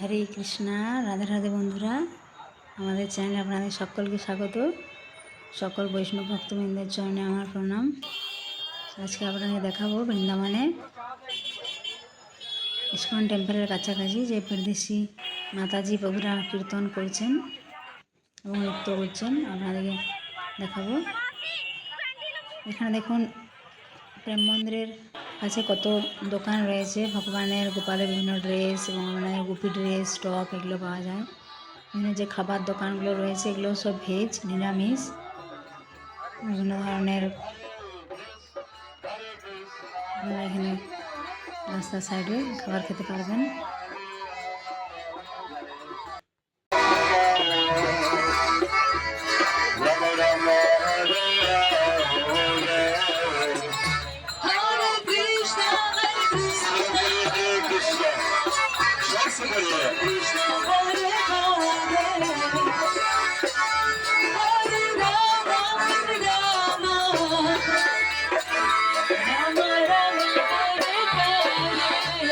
হরে কৃষ্ণা, রাধে রাধে বন্ধুরা। আমাদের চ্যানেলে আপনাদের সকলকে স্বাগত। সকল বৈষ্ণব ভক্তবৃন্দের চরণে আমার প্রণাম। আজকে আপনাকে দেখাবো বৃন্দাবনে ইস্কন টেম্পলের কাছাকাছি যে পরদেশি মাতাজি প্রভুরা কীর্তন করছেন এবং নৃত্য করছেন, আপনাদেরকে দেখাবো। এখানে দেখুন প্রেম মন্দিরের কাছে কত দোকান রয়েছে। ভগবানের, গোপালের বিভিন্ন ড্রেস আপনার গুপি ড্রেস টপ এগুলো পাওয়া যায়। বিভিন্ন যে খাবার দোকানগুলো রয়েছে, এগুলো সব ভেজ নিরামিষ। বিভিন্ন ধরনের এখানে রাস্তার সাইডে খাবার খেতে পারবেন।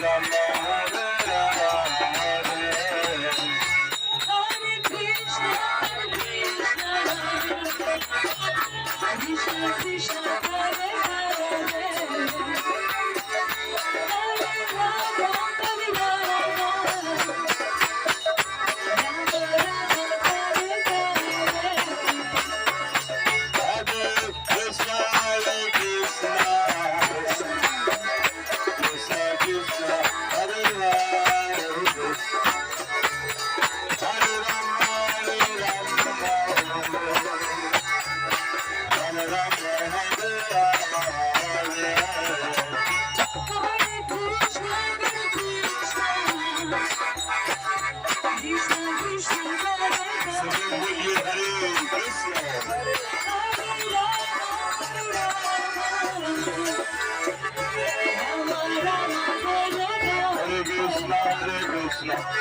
la la. Rama Rama,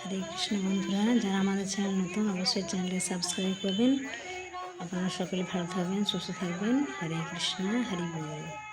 হরে কৃষ্ণ বন্ধুরা, যারা আমাদের চ্যানেল নতুন, অবশ্যই চ্যানেলে সাবস্ক্রাইব করবেন। আপনারা সকলে ভালো থাকবেন, সুস্থ থাকবেন। হরে কৃষ্ণ, হরি বল।